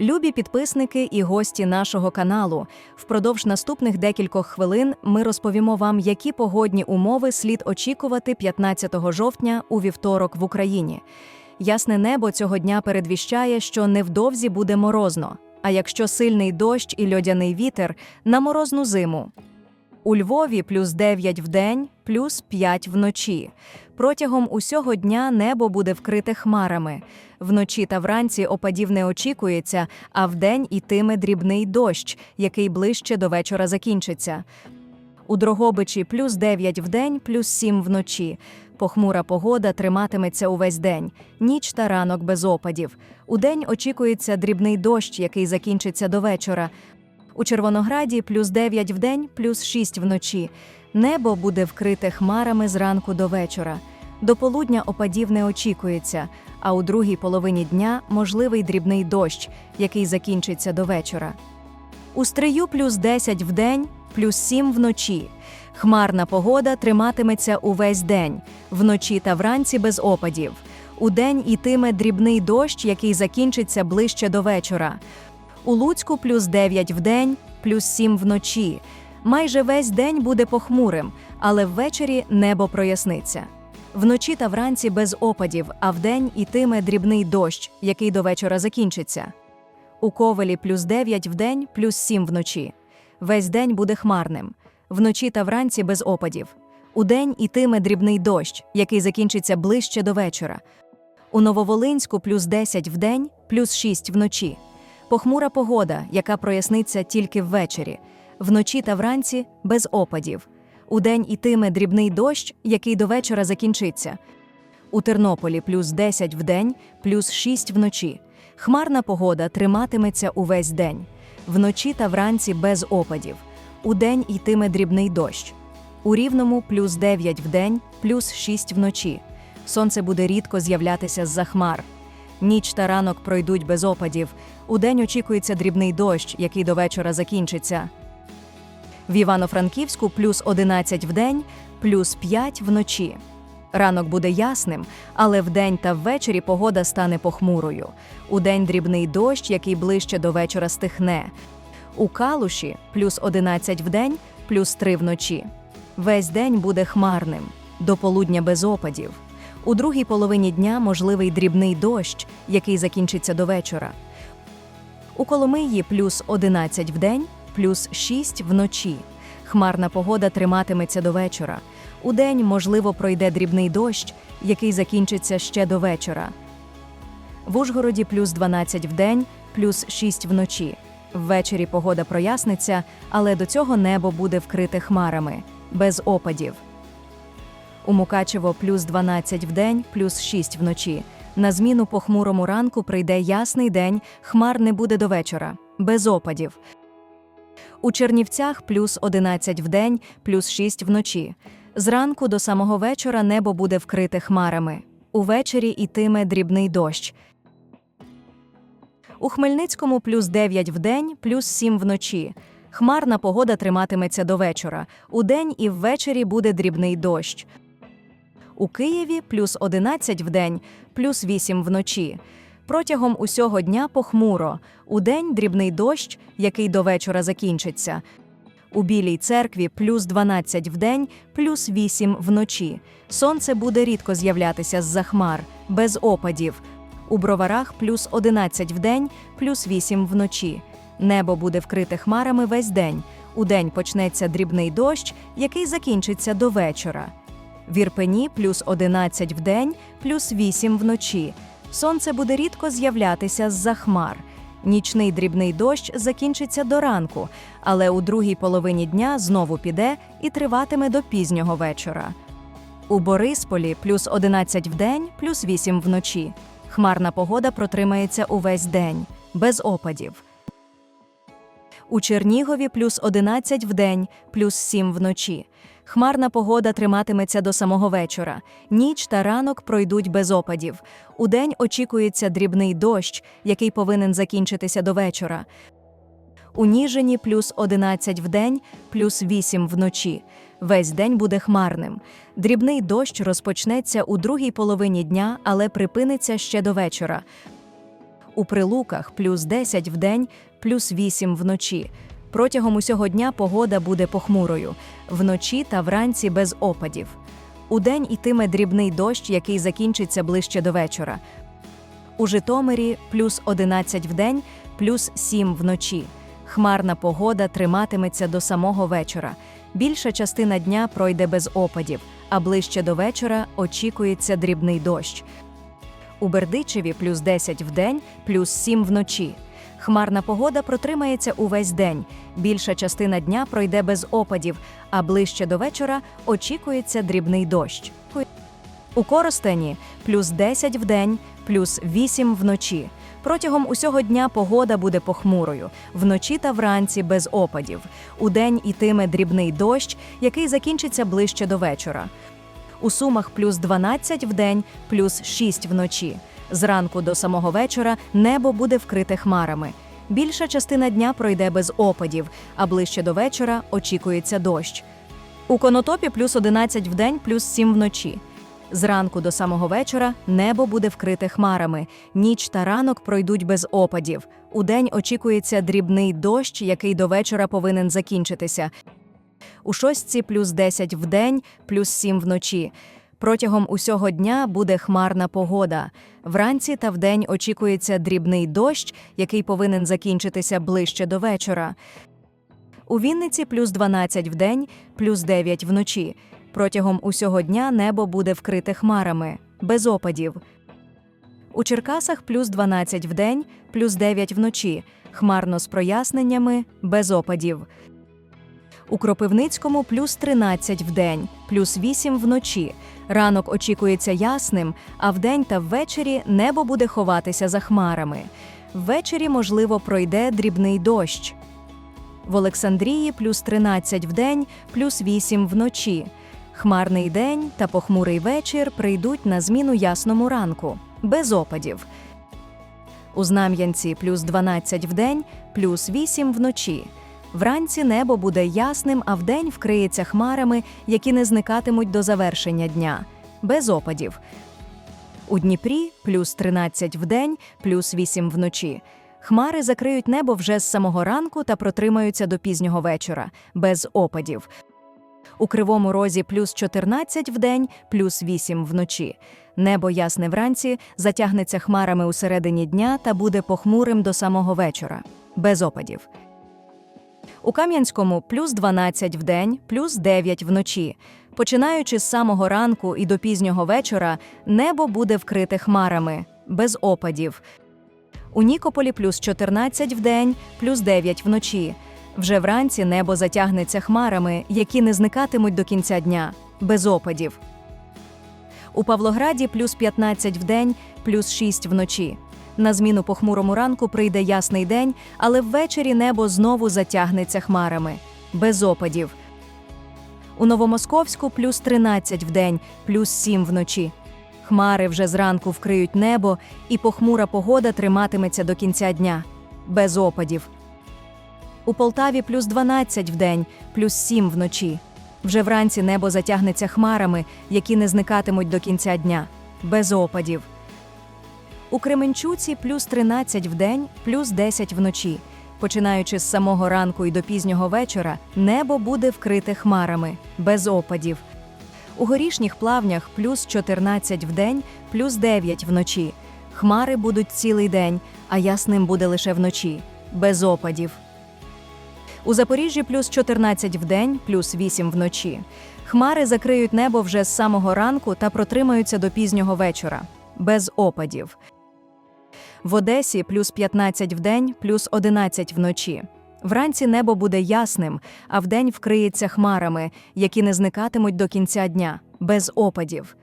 Любі підписники і гості нашого каналу. Впродовж наступних декількох хвилин ми розповімо вам, які погодні умови слід очікувати 15 жовтня у вівторок в Україні. Ясне небо цього дня передвіщає, що невдовзі буде морозно. А якщо сильний дощ і льодяний вітер на морозну зиму. У Львові плюс 9 вдень, плюс 5 вночі. Протягом усього дня небо буде вкрите хмарами. Вночі та вранці опадів не очікується, а вдень ітиме дрібний дощ, який ближче до вечора закінчиться. У Дрогобичі плюс 9 вдень, плюс 7 вночі. Похмура погода триматиметься увесь день, ніч та ранок без опадів. Удень очікується дрібний дощ, який закінчиться до вечора. У Червонограді плюс 9 вдень, плюс 6 вночі. Небо буде вкрите хмарами зранку до вечора. До полудня опадів не очікується, а у другій половині дня можливий дрібний дощ, який закінчиться до вечора. У стрию плюс 10 вдень, плюс 7 вночі. Хмарна погода триматиметься увесь день, вночі та вранці без опадів. Удень ітиме дрібний дощ, який закінчиться ближче до вечора. У Луцьку плюс 9 вдень, плюс 7 вночі. Майже весь день буде похмурим, але ввечері небо проясниться. Вночі та вранці без опадів, а вдень ітиме дрібний дощ, який до вечора закінчиться. У Ковелі плюс 9 вдень, плюс 7 вночі. Весь день буде хмарним. Вночі та вранці без опадів. Удень ітиме дрібний дощ, який закінчиться ближче до вечора. У Нововолинську плюс 10 вдень, плюс 6 вночі. Похмура погода, яка проясниться тільки ввечері. Вночі та вранці без опадів. Удень ітиме дрібний дощ, який до вечора закінчиться. У Тернополі плюс 10 вдень, плюс 6 вночі. Хмарна погода триматиметься увесь день. Вночі та вранці без опадів. Удень йтиме дрібний дощ. У Рівному плюс 9 вдень, плюс 6 вночі. Сонце буде рідко з'являтися з-за хмар. Ніч та ранок пройдуть без опадів. Удень очікується дрібний дощ, який до вечора закінчиться. В Івано-Франківську плюс 11 вдень, плюс 5 вночі. Ранок буде ясним, але вдень та ввечері погода стане похмурою. Удень дрібний дощ, який ближче до вечора стихне. У Калуші плюс 11 вдень, плюс 3 вночі. Весь день буде хмарним, до полудня без опадів. У другій половині дня можливий дрібний дощ, який закінчиться до вечора. У Коломиї плюс 11 вдень, плюс 6 вночі. Хмарна погода триматиметься до вечора. Удень, можливо, пройде дрібний дощ, який закінчиться ще до вечора. В Ужгороді плюс 12 вдень, плюс 6 вночі. Ввечері погода проясниться, але до цього небо буде вкрите хмарами, без опадів. У Мукачево плюс 12 вдень, плюс 6 вночі. На зміну похмурому ранку прийде ясний день, хмар не буде до вечора, без опадів. У Чернівцях плюс 11 вдень, плюс 6 вночі. Зранку до самого вечора небо буде вкрите хмарами. Увечері йтиме дрібний дощ. У Хмельницькому плюс 9 вдень, плюс 7 вночі. Хмарна погода триматиметься до вечора. Удень і ввечері буде дрібний дощ. У Києві плюс 11 вдень, плюс 8 вночі. Протягом усього дня похмуро. Удень дрібний дощ, який до вечора закінчиться. У Білій церкві плюс 12 вдень, плюс 8 вночі. Сонце буде рідко з'являтися з-за хмар, без опадів. У броварах плюс 11 вдень, плюс 8 вночі. Небо буде вкрите хмарами весь день. Удень почнеться дрібний дощ, який закінчиться до вечора. В Ірпені плюс 11 вдень, плюс 8 вночі. Сонце буде рідко з'являтися з-за хмар. Нічний дрібний дощ закінчиться до ранку, але у другій половині дня знову піде і триватиме до пізнього вечора. У Борисполі плюс 11 вдень, плюс 8 вночі. Хмарна погода протримається увесь день, без опадів. У Чернігові плюс 11 вдень, плюс 7 вночі. Хмарна погода триматиметься до самого вечора. Ніч та ранок пройдуть без опадів. Удень очікується дрібний дощ, який повинен закінчитися до вечора. У Ніжині плюс 11 вдень, плюс 8 вночі. Весь день буде хмарним. Дрібний дощ розпочнеться у другій половині дня, але припиниться ще до вечора. У Прилуках плюс 10 вдень, плюс 8 вночі. Протягом усього дня погода буде похмурою, вночі та вранці без опадів. Удень ітиме дрібний дощ, який закінчиться ближче до вечора. У Житомирі плюс 11 вдень, плюс 7 вночі. Хмарна погода триматиметься до самого вечора. Більша частина дня пройде без опадів, а ближче до вечора очікується дрібний дощ. У Бердичеві плюс 10 вдень, плюс 7 вночі. Хмарна погода протримається увесь день. Більша частина дня пройде без опадів, а ближче до вечора очікується дрібний дощ. У Коростені плюс 10 вдень, плюс 8 вночі. Протягом усього дня погода буде похмурою, вночі та вранці без опадів. Удень ітиме дрібний дощ, який закінчиться ближче до вечора. У Сумах плюс 12 вдень, плюс 6 вночі. Зранку до самого вечора небо буде вкрите хмарами. Більша частина дня пройде без опадів, а ближче до вечора очікується дощ. У Конотопі плюс 11 вдень, плюс 7 вночі. Зранку до самого вечора небо буде вкрите хмарами. Ніч та ранок пройдуть без опадів. Удень очікується дрібний дощ, який до вечора повинен закінчитися. У шостці плюс 10 вдень, плюс 7 вночі. Протягом усього дня буде хмарна погода. Вранці та вдень очікується дрібний дощ, який повинен закінчитися ближче до вечора. У Вінниці плюс 12 вдень, плюс 9 вночі. Протягом усього дня небо буде вкрите хмарами, без опадів. У Черкасах плюс 12 вдень, плюс 9 вночі. Хмарно з проясненнями, без опадів. У Кропивницькому плюс 13 вдень, плюс 8 вночі. Ранок очікується ясним, а вдень та ввечері небо буде ховатися за хмарами. Ввечері, можливо, пройде дрібний дощ. В Олександрії плюс 13 вдень, плюс 8 вночі. Хмарний день та похмурий вечір прийдуть на зміну ясному ранку, без опадів. У Знам'янці плюс 12 вдень, плюс 8 вночі. Вранці небо буде ясним, а вдень вкриється хмарами, які не зникатимуть до завершення дня, без опадів. У Дніпрі плюс 13 вдень, плюс 8 вночі. Хмари закриють небо вже з самого ранку та протримаються до пізнього вечора, без опадів. У Кривому Розі плюс 14 вдень, плюс 8 вночі. Небо ясне вранці, затягнеться хмарами у середині дня та буде похмурим до самого вечора, без опадів. У Кам'янському плюс 12 вдень, плюс 9 вночі. Починаючи з самого ранку і до пізнього вечора, небо буде вкрите хмарами, без опадів. У Нікополі плюс 14 вдень, плюс 9 вночі. Вже вранці небо затягнеться хмарами, які не зникатимуть до кінця дня, без опадів. У Павлограді плюс 15 вдень, плюс 6 вночі. На зміну похмурому ранку прийде ясний день, але ввечері небо знову затягнеться хмарами, без опадів. У Новомосковську плюс 13 вдень, плюс 7 вночі. Хмари вже зранку вкриють небо, і похмура погода триматиметься до кінця дня, без опадів. У Полтаві плюс 12 вдень, плюс 7 вночі. Вже вранці небо затягнеться хмарами, які не зникатимуть до кінця дня, без опадів. У Кременчуці плюс 13 вдень, плюс 10 вночі. Починаючи з самого ранку і до пізнього вечора, небо буде вкрите хмарами, без опадів. У горішніх плавнях плюс 14 вдень, плюс 9 вночі. Хмари будуть цілий день, а ясним буде лише вночі, без опадів. У Запоріжжі плюс 14 вдень, плюс 8 вночі. Хмари закриють небо вже з самого ранку та протримаються до пізнього вечора, без опадів. В Одесі плюс 15 вдень, плюс 11 вночі. Вранці небо буде ясним, а вдень вкриється хмарами, які не зникатимуть до кінця дня, без опадів.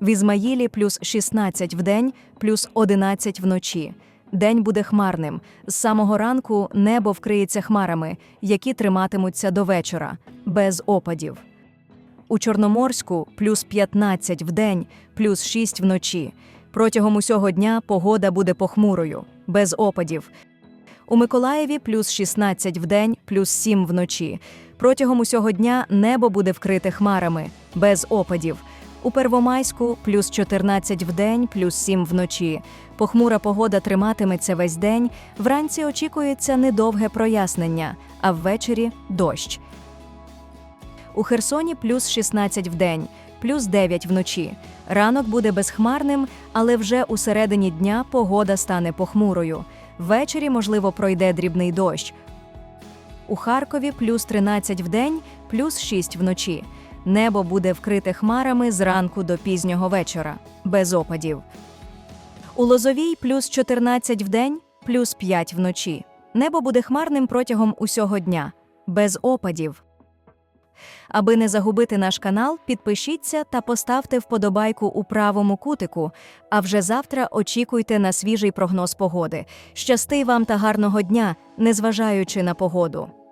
В Ізмаїлі плюс 16 вдень, плюс 11 вночі. День буде хмарним. З самого ранку небо вкриється хмарами, які триматимуться до вечора, без опадів. У Чорноморську плюс 15 вдень, плюс 6 вночі. Протягом усього дня погода буде похмурою, без опадів. У Миколаєві плюс 16 вдень, плюс 7 вночі. Протягом усього дня небо буде вкрите хмарами, без опадів. У Первомайську плюс 14 вдень, плюс 7 вночі. Похмура погода триматиметься весь день. Вранці очікується недовге прояснення, а ввечері дощ. У Херсоні плюс 16 в день, плюс 9 вночі. Ранок буде безхмарним, але вже у середині дня погода стане похмурою. Ввечері, можливо, пройде дрібний дощ. У Харкові плюс 13 в день, плюс 6 вночі. Небо буде вкрите хмарами зранку до пізнього вечора, без опадів. У Лозовій плюс 14 в день, плюс 5 вночі. Небо буде хмарним протягом усього дня, без опадів. Аби не загубити наш канал, підпишіться та поставте вподобайку у правому кутику. А вже завтра очікуйте на свіжий прогноз погоди. Щасти вам та гарного дня, незважаючи на погоду.